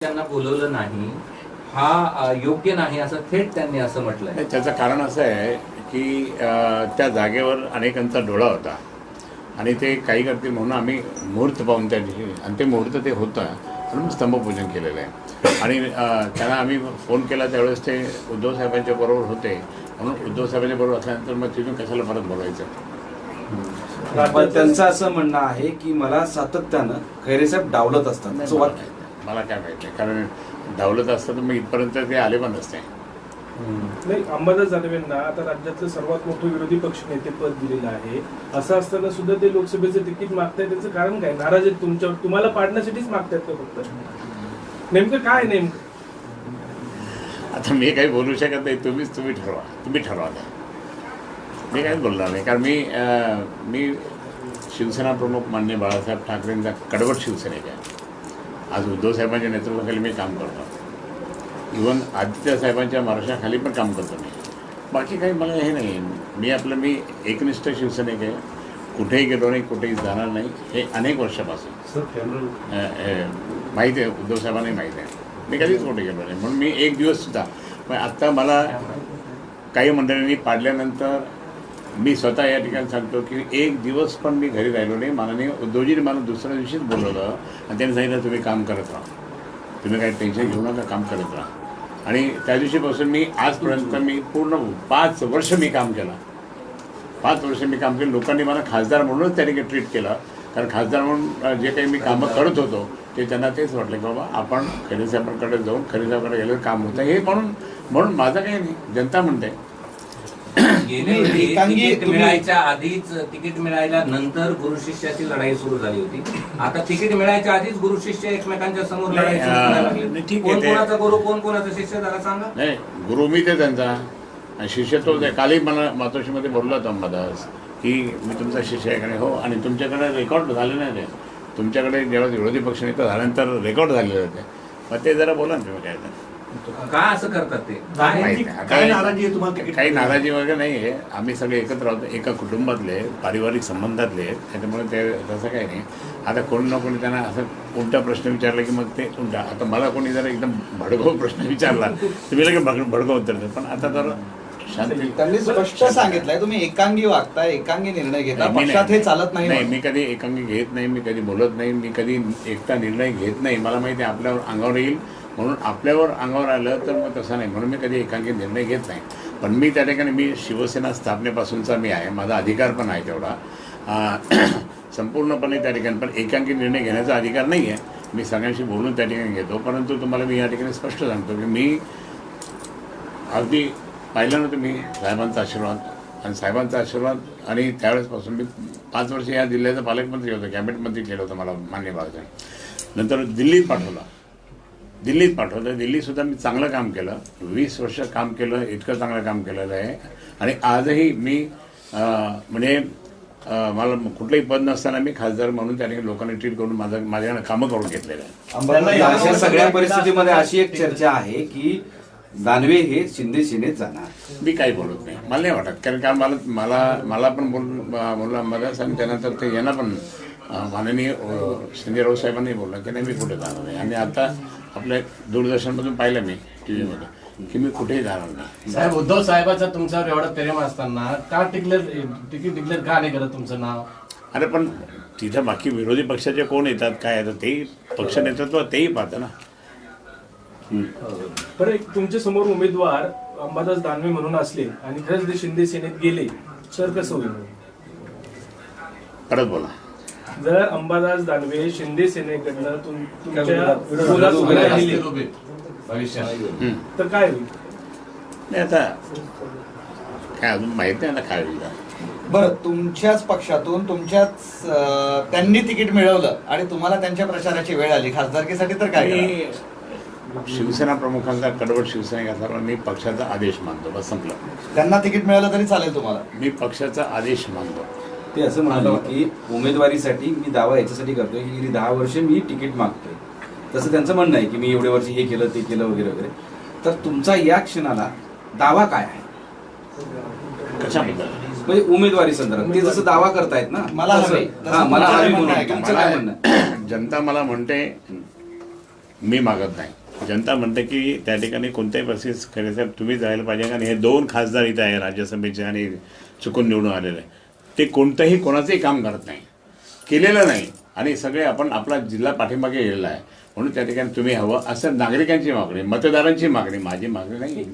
त्यांना बोलवलं नाही हा योग्य नाही असं थेट त्यांनी असं म्हटलंय. नाही, त्याचं कारण असं आहे की त्या जागेवर अनेकांचा डोळा होता. आणि ते काही करतील म्हणून आम्ही मुहूर्त पाहून त्या दिवशी आणि ते मुहूर्त ते होतं म्हणून स्तंभपूजन केलेलं आहे. आणि त्यांना आम्ही फोन केला त्यावेळेस ते उद्धव साहेबांच्या बरोबर होते. म्हणून उद्धव साहेबांच्या बरोबर असल्यानंतर मग तिथून कशाला परत बोलायचं? पण त्यांचं असं म्हणणं आहे की मला सातत्यानं खैरेसाहेब डावलत असतात. मला काय- माहिती आहे कारण धावलं असतं तर मग इथपर्यंत ते आले पण नसते नाही अंबादास दानवेंना आता राज्यातलं सर्वात मोठं विरोधी पक्ष नेतेपद दिलेलं आहे. असं असताना सुद्धा ते लोकसभेचं तिकीट मागतायत त्याचं कारण काय? नाराज आहेत तुमच्यावर. तुम्हाला पाडण्यासाठीच मागतायत का फक्त? नेमकं काय नेमकं? आता मी काही बोलू शकत नाही. तुम्हीच तुम्ही ठरवा. तुम्ही ठरवा. मी काहीच बोलणार नाही. कारण मी मी शिवसेना प्रमुख मान्य बाळासाहेब ठाकरेंचा कडवट शिवसैनिक आहे. आज उद्धव साहेबांच्या नेतृत्वाखाली मी काम करतो. इवन आदित्य साहेबांच्या मार्शाखाली पण काम करतो मी. बाकी काही मला हे नाही. मी आपलं मी एकनिष्ठ शिवसैनिक आहे. कुठेही गेलो नाही कुठेही जाणार नाही. हे अनेक वर्षापासून. माहिती आहे उद्धव साहेबांनाही माहिती आहे. मी कधीच कुठे गेलो नाही. म्हणून मी एक दिवस सुद्धा पण आत्ता मला काही मंडळींनी पाडल्यानंतर मी स्वतः या ठिकाणी सांगतो की एक दिवस पण मी घरी राहिलो नाही. माननीय उद्धवजीने मला दुसऱ्या दिवशीच बोलवलं आणि त्यांनी सांगितलं तुम्ही काम करत राहा. तुम्ही काही टेन्शन घेऊ नका काम करत राहा. आणि त्या दिवशीपासून मी आजपर्यंत मी पूर्ण पाच वर्ष मी काम केलं. पाच वर्ष मी काम केलं. लोकांनी मला खासदार म्हणूनच त्या ठिकाणी ट्रीट केलं. कारण खासदार म्हणून जे काही मी कामं करत होतो ते त्यांना तेच वाटलं की बाबा आपण खरेसाहेबांकडे जाऊन खरेसाहेबांकडे गेलं काम होतं. हे म्हणून म्हणून माझं काही नाही. जनता म्हणते गेल्या वेळी एकांगी तिकीट तुम्ही- मिळायच्या आधीच तिकीट मिळायला नंतर गुरु शिष्याची लढाई सुरू झाली होती. आता तिकीट मिळायच्या आधीच गुरु शिष्य एकमेकांच्या समोर लढाई सुरू नाही, करायला अं, लागले. ठीक आहे कोण ते- कोणाचा गुरु कोण कोणाचा शिष्य जरा सांगा. नाही गुरु मी ते त्यांचा. आणि शिष्य तोच आहे कालही मला मातोश्रीमध्ये बोलला होता अंबादास की मी तुमचा शिष्य आहे का नाही? हो आणि तुमच्याकडे रेकॉर्ड झाले नाही ते. तुमच्याकडे जेव्हा विरोधी पक्ष नेता झाल्यानंतर रेकॉर्ड झालेले होते. मग ते जरा बोला ना तुम्ही काय ते. का असं करतात ते? काय. काय नाराजी आहे तुम्हाला तिकीट. काही नाराजी वगैरे नाही आहे. आम्ही सगळे एकत्र आहोत एका कुटुंबातले पारिवारिक संबंधातले. आहेत त्याच्यामुळे ते तसं काही नाही. आता कोणी ना कोणी त्यांना असं उलटा प्रश्न विचारला की मग ते उलटा. आता मला कोणी जर एकदम भडकाऊ प्रश्न विचारला तर मी लगेच भड भडकाऊ उत्तर देतो पण आता तर शांती त्यांनी स्पष्ट सांगितलंय तुम्ही एकांगी वागता एकांगी निर्णय घेता नाही, मी पक्षात हे चालत नाही नाही मी कधी एकांगी घेत नाही मी कधी बोलत नाही मी कधी एकटा निर्णय घेत नाही. मला माहिती आहे आपल्यावर अंगावर येईल. म्हणून आपल्यावर अंगावर आलं तर मग तसं नाही. म्हणून मी कधी एकांकी निर्णय घेत नाही. पण मी त्या ठिकाणी मी शिवसेना स्थापनेपासूनचा मी आहे. माझा अधिकार पण आहे तेवढा. संपूर्णपणे त्या ठिकाणी पण एकांकी निर्णय घेण्याचा अधिकार नाही आहे मी सगळ्यांशी बोलून त्या ठिकाणी घेतो. परंतु तुम्हाला मी या ठिकाणी स्पष्ट सांगतो की मी अगदी पाहिलं ना तुम्ही साहेबांचा आशीर्वाद. आणि साहेबांचा आशीर्वाद आणि त्यावेळेसपासून मी पाच वर्ष या जिल्ह्याचा पालकमंत्री होतो. कॅबिनेट मंत्री केलं होतं मला मान्य बाळासाहेब. नंतर दिल्लीत पाठवला. दिल्लीत पाठवलं. दिल्लीतसुद्धा मी चांगलं काम केलं. वीस वर्ष काम केलं इतकं चांगलं काम केलेलं आहे. आणि आजही मी म्हणजे मला कुठलंही पद नसताना मी खासदार म्हणून त्या ठिकाणी लोकांनी ट्रीट करून माझं माझ्याकडे कामं करून घेतलेलं आहे. सगळ्या परिस्थितीमध्ये अशी एक चर्चा आहे की दानवे हे शिंदे सेनेत जाणार. मी काही बोलत नाही. मला नाही वाटत. कारण कारण मला मला मला पण बोल बोलला अंबादास आणि त्यानंतर ते यांना पण माननीय अं, संजय साहेबांनी बोललं की नाही मी कुठे जाणार नाही. आणि आता आपल्या दूरदर्शनमधून पाहिलं मी टी व्हीमध्ये की मी कुठेही जाणार नाही. साहेब उद्धव साहेबाचा तुमच्यावर एवढं प्रेम असताना का टिकलेर तिकीट डिक्लेअर का नाही करत तुमचं नाव? अरे पण तिथं बाकी विरोधी पक्षाचे कोण येतात काय येतात तेही पक्ष नेतृत्व तेही पाहतं ना. बरं एक तुमच्यासमोर उमेदवार अंबादास दानवे म्हणून असले आणि खरंच ते शिंदे सेनेत गेले तर कसं होईल? परत बोला. जर अंबादास दानवे शिंदे सेनेकडनं तुम- तुमच्या विरोधात- विरोधात उभे उभे राहिले. राहिले भविष्यात. तर काय होईल? नाही आता काय अजून माहीत नाही ना काय होईल. बरं तुमच्याच पक्षातून तुमच्याच अं, त्यांनी तिकीट मिळवलं आणि तुम्हाला त्यांच्या प्रचाराची वेळ आली. खासदारकीसाठी तर काय? मी शिवसेना प्रमुखांचा कडवट शिवसैनिक असल्यामुळे मी पक्षाचा आदेश मानतो. बस संपलं. त्यांना तिकीट मिळालं तरी चालेल तुम्हाला. मी पक्षाचा आदेश मानतो. ते असं म्हणाले की उमेदवारीसाठी मी दावा याच्यासाठी करतोय की गेली दहा वर्ष मी तिकीट मागतोय. तसं त्यांचं म्हणणं आहे की मी एवढे वर्ष हे केलं ते केलं वगैरे वगैरे. तर तुमचा या क्षणाला दावा काय आहे? कशाबद्दल म्हणजे उमेदवारी संदर्भात. ते जसं दावा करतायत ना मला हवे. हा, मला हवी म्हणून. आहे? तुमचं काय म्हणणं आहे? जनता मला म्हणते मी मागत नाही. जनता म्हणते की त्या ठिकाणी कोणत्याही परिस्थितीत खरे साहेब तुम्ही जायला पाहिजे आणि हे दोन खासदार इथे आहे राज्यसभेचे आणि चुकून निवडून आलेले. ते कोणतंही कोणाचंही काम करत नाही. केलेलं नाही. आणि सगळे आपण आपला जिल्हा पाठिंबागे गेलेला आहे. म्हणून त्या ठिकाणी तुम्ही हवं. असं नागरिकांची मागणी मतदारांची मागणी माझी मागणी नाही.